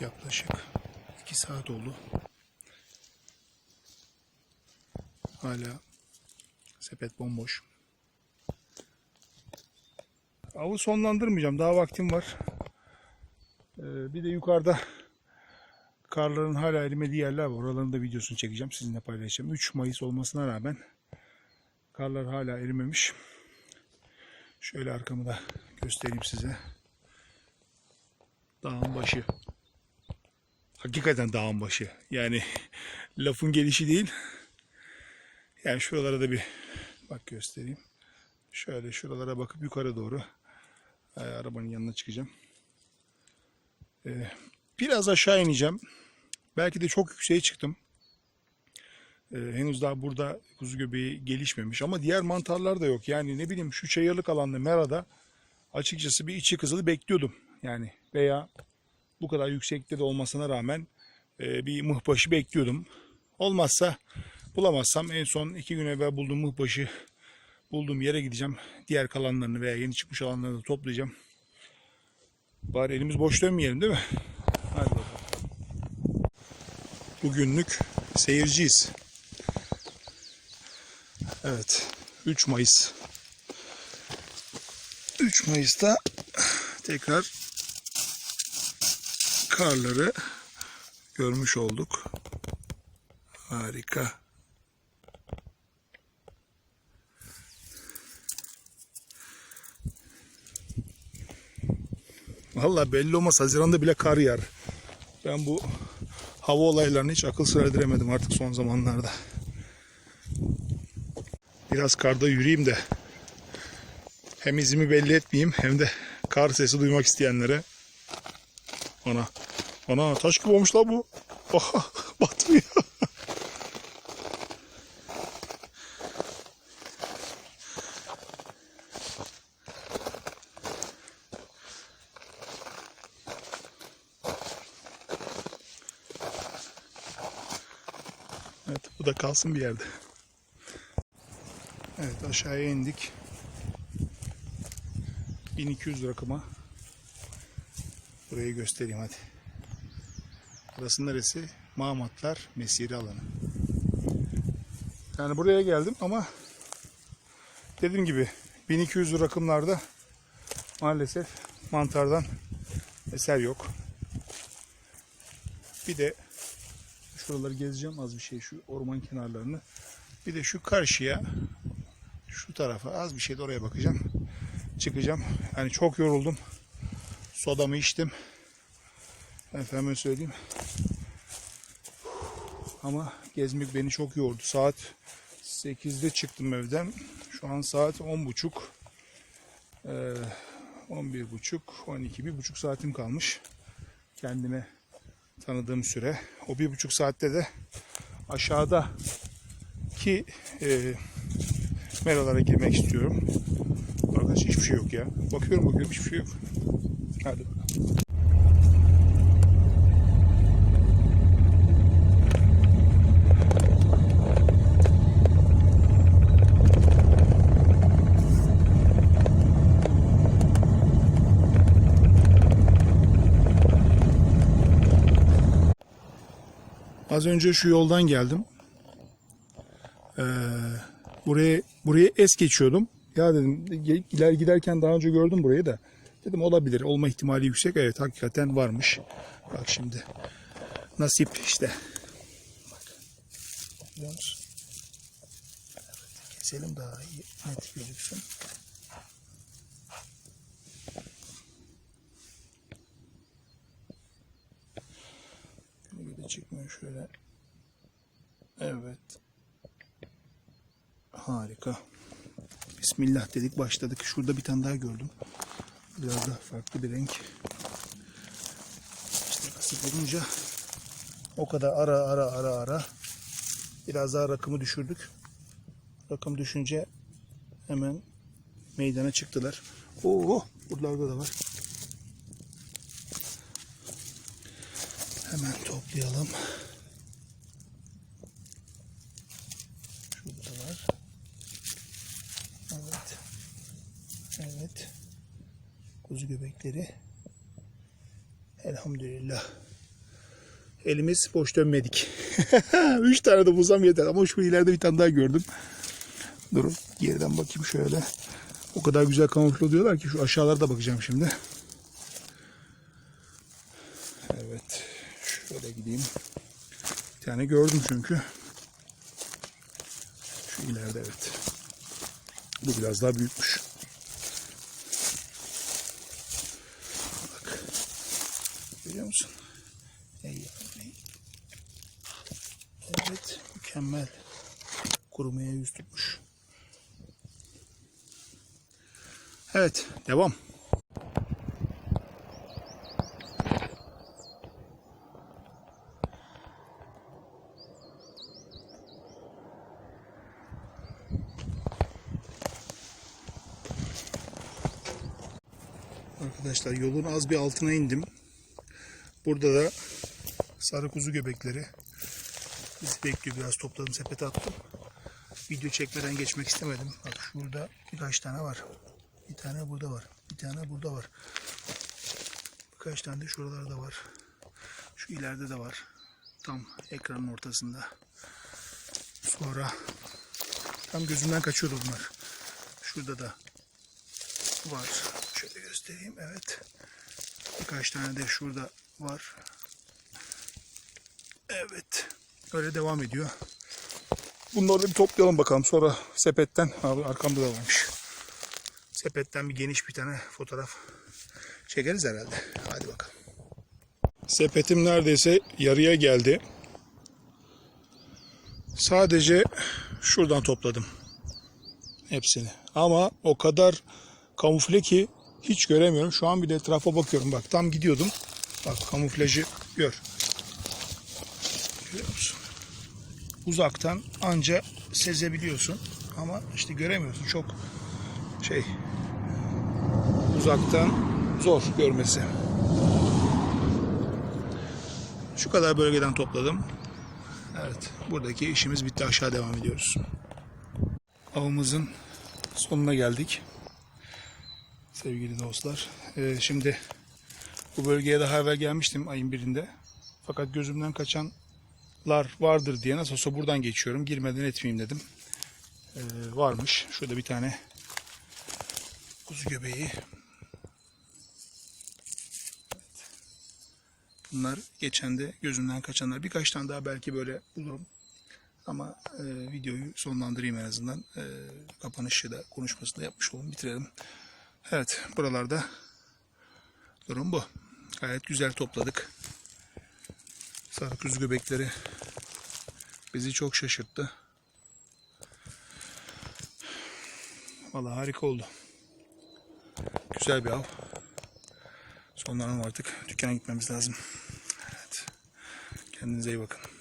Yaklaşık 2 saat oldu. Hala sepet bomboş. Avı sonlandırmayacağım. Daha vaktim var. Ee, bir de yukarıda karların hala erimediği yerler var. Oraların da videosunu çekeceğim. Sizinle paylaşacağım. 3 Mayıs olmasına rağmen karlar hala erimemiş. Şöyle arkamı da göstereyim size. Dağın başı. Hakikaten dağın başı. Yani lafın gelişi değil. Yani şuralara da bir bak göstereyim. Şöyle şuralara bakıp yukarı doğru e, arabanın yanına çıkacağım. E, biraz aşağı ineceğim. Belki de çok yükseğe çıktım. E, henüz daha burada kuzu göbeği gelişmemiş ama diğer mantarlar da yok. Yani ne bileyim şu çayırlık alanda Mera'da açıkçası bir içi kızılı bekliyordum. Yani veya bu kadar yüksekte de olmasına rağmen e, bir mıhbaşı bekliyordum. Olmazsa bulamazsam en son iki gün evvel bulduğum mıhbaşı bulduğum yere gideceğim. Diğer kalanlarını veya yeni çıkmış olanlarını da toplayacağım. Bari elimiz boş dönmeyelim değil mi? Hadi bakalım. Bugünlük seyirciyiz. Evet. 3 Mayıs. 3 Mayıs'ta tekrar karları görmüş olduk. Harika. Vallahi belli olmaz. Haziran'da bile kar yağar. Ben bu hava olaylarını hiç akıl sır erdiremedim artık son zamanlarda. Biraz karda yürüyeyim de hem izimi belli etmeyeyim hem de kar sesi duymak isteyenlere ana ana taş gibi olmuş la bu. Oha, batmıyor. Evet bu da kalsın bir yerde. Evet aşağıya indik. 1200 rakıma. Burayı göstereyim hadi. Burası neresi? Mamatlar Mesire alanı. Yani buraya geldim ama dediğim gibi 1200 rakımlarda maalesef mantardan eser yok. Bir de şuraları gezeceğim az bir şey şu orman kenarlarını. Bir de şu karşıya şu tarafa az bir şey de oraya bakacağım. Çıkacağım. Yani çok yoruldum. Sodamı içtim. Efendime söyleyeyim. Ama gezmek beni çok yordu. Saat 8'de çıktım evden. Şu an saat 10.30. Ee, 11.30, 12, bir buçuk saatim kalmış. Kendime tanıdığım süre. O bir buçuk saatte de aşağıda ki e, meralara girmek istiyorum. Arkadaş hiçbir şey yok ya. Bakıyorum bakıyorum hiçbir şey yok. Hadi. Az önce şu yoldan geldim. Ee, buraya buraya es geçiyordum. Ya dedim iler giderken daha önce gördüm burayı da. Dedim olabilir. Olma ihtimali yüksek. Evet hakikaten varmış. Bak şimdi. Nasip işte. Bak. Görüyor musun? Evet, keselim daha iyi net gözüksün. Çıkmıyor şöyle. Evet. Harika. Bismillah dedik başladık. Şurada bir tane daha gördüm. Biraz da farklı bir renk. İşte nasip olunca o kadar ara ara ara ara biraz daha rakımı düşürdük. Rakım düşünce hemen meydana çıktılar. Oo, buralarda da var. Hemen toplayalım. Şurada var. Evet. Evet. Kuzu göbekleri. Elhamdülillah. elimiz boş dönmedik. Üç tane de bulsam yeter ama şu ileride bir tane daha gördüm. Durun geriden bakayım şöyle. O kadar güzel kamufle oluyorlar ki şu aşağılarda bakacağım şimdi. Evet. Şöyle gideyim. Bir tane gördüm çünkü. Şu ileride evet. Bu biraz daha büyükmüş. Görüyor musun? Evet. Mükemmel. Kurumaya yüz tutmuş. Evet. Devam. Arkadaşlar yolun az bir altına indim. Burada da sarı kuzu göbekleri. Bizi bekliyor. Biraz topladım sepete attım. Video çekmeden geçmek istemedim. Bak şurada birkaç tane var. Bir tane burada var. Bir tane burada var. Birkaç tane de şuralarda var. Şu ileride de var. Tam ekranın ortasında. Sonra tam gözümden kaçıyordu bunlar. Şurada da var. Şöyle göstereyim. Evet. Birkaç tane de şurada var. Evet. Öyle devam ediyor. Bunları da bir toplayalım bakalım. Sonra sepetten. Abi arkamda da varmış. Sepetten bir geniş bir tane fotoğraf çekeriz herhalde. Hadi bakalım. Sepetim neredeyse yarıya geldi. Sadece şuradan topladım. Hepsini. Ama o kadar kamufle ki hiç göremiyorum. Şu an bile etrafa bakıyorum. Bak tam gidiyordum. Bak kamuflajı gör. Görüyor musun? Uzaktan anca sezebiliyorsun. Ama işte göremiyorsun. Çok şey uzaktan zor görmesi. Şu kadar bölgeden topladım. Evet. Buradaki işimiz bitti. Aşağı devam ediyoruz. Avımızın sonuna geldik. Sevgili dostlar. Ee, şimdi bu bölgeye daha evvel gelmiştim ayın birinde. Fakat gözümden kaçanlar vardır diye nasıl olsa buradan geçiyorum. Girmeden etmeyeyim dedim. Ee, varmış. Şurada bir tane kuzu göbeği. Bunlar geçen de gözümden kaçanlar. Birkaç tane daha belki böyle bulurum. Ama e, videoyu sonlandırayım en azından. E, kapanışı da konuşmasını da yapmış olalım. Bitirelim. Evet buralarda durum bu. Gayet güzel topladık. Sarı kuzu göbekleri bizi çok şaşırttı. Vallahi harika oldu. Güzel bir av. Sonlanalım artık. Dükkana gitmemiz lazım. Evet. Kendinize iyi bakın.